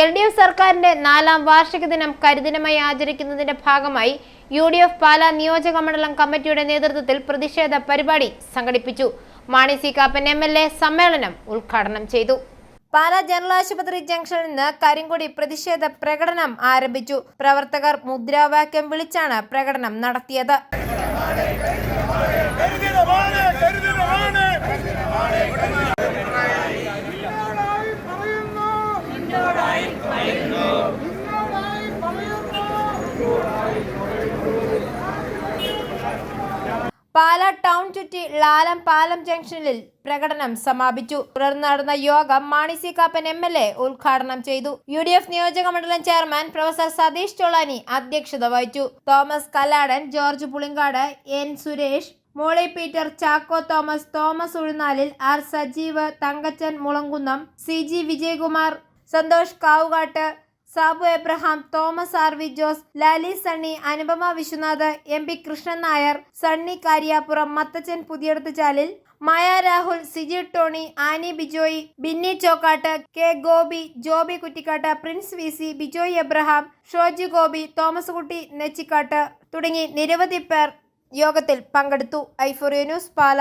L D F സർക്കാരിന്റെ നാലാം വാർഷിക ദിനം കരിദിനമായി ആചരിക്കുന്നതിന്റെ ഭാഗമായി യു ഡി എഫ് പാലാ നിയോജക മണ്ഡലം കമ്മിറ്റിയുടെ നേതൃത്വത്തിൽ പ്രതിഷേധ പരിപാടി സംഘടിപ്പിച്ചു. Mani C Kappan M L A സമ്മേളനം ഉദ്ഘാടനം ചെയ്തു. പാലാ ജനറൽ ആശുപത്രി ജംഗ്ഷനിൽ നിന്ന് കരിങ്കൊടി പ്രതിഷേധ പ്രകടനം ആരംഭിച്ചു. പ്രവർത്തകർ മുദ്രാവാക്യം വിളിച്ചാണ് പ്രകടനം നടത്തിയത്. പാലാ ടൗൺ ചുറ്റി ലാലം പാലം ജംഗ്ഷനിൽ പ്രകടനം സമാപിച്ചു. തുടർന്ന് നടന്ന യോഗം Mani C Kappan M L A ഉദ്ഘാടനം ചെയ്തു. യു ഡി എഫ് നിയോജക മണ്ഡലം ചെയർമാൻ പ്രൊഫസർ സതീഷ് ചൊളാനി അധ്യക്ഷത വഹിച്ചു. Thomas Kalladan George Pulinkad N Suresh Molly Peter Chacko Thomas Thomas Uzhunnalil R Sajeev Thankachan Mulankunnam C G Vijayakumar Santhosh Kavukattu Sabu Abraham Thomas R V Jose Lali Sunny Anupama Viswanath M P Krishnan Nair Sunny Kariyappuram Mathachan Puthiyidathu Chalil Maya Rahul Siji Tony Annie Bijoy Binny Chokkattu K Gopi Joby Kuttikkattu Prince V C Bijoy Abraham Shoji Gopi Thomas Kutty Nechikkattu തുടങ്ങി നിരവധി പേർ യോഗത്തിൽ പങ്കെടുത്തു. Euphoria news Pala.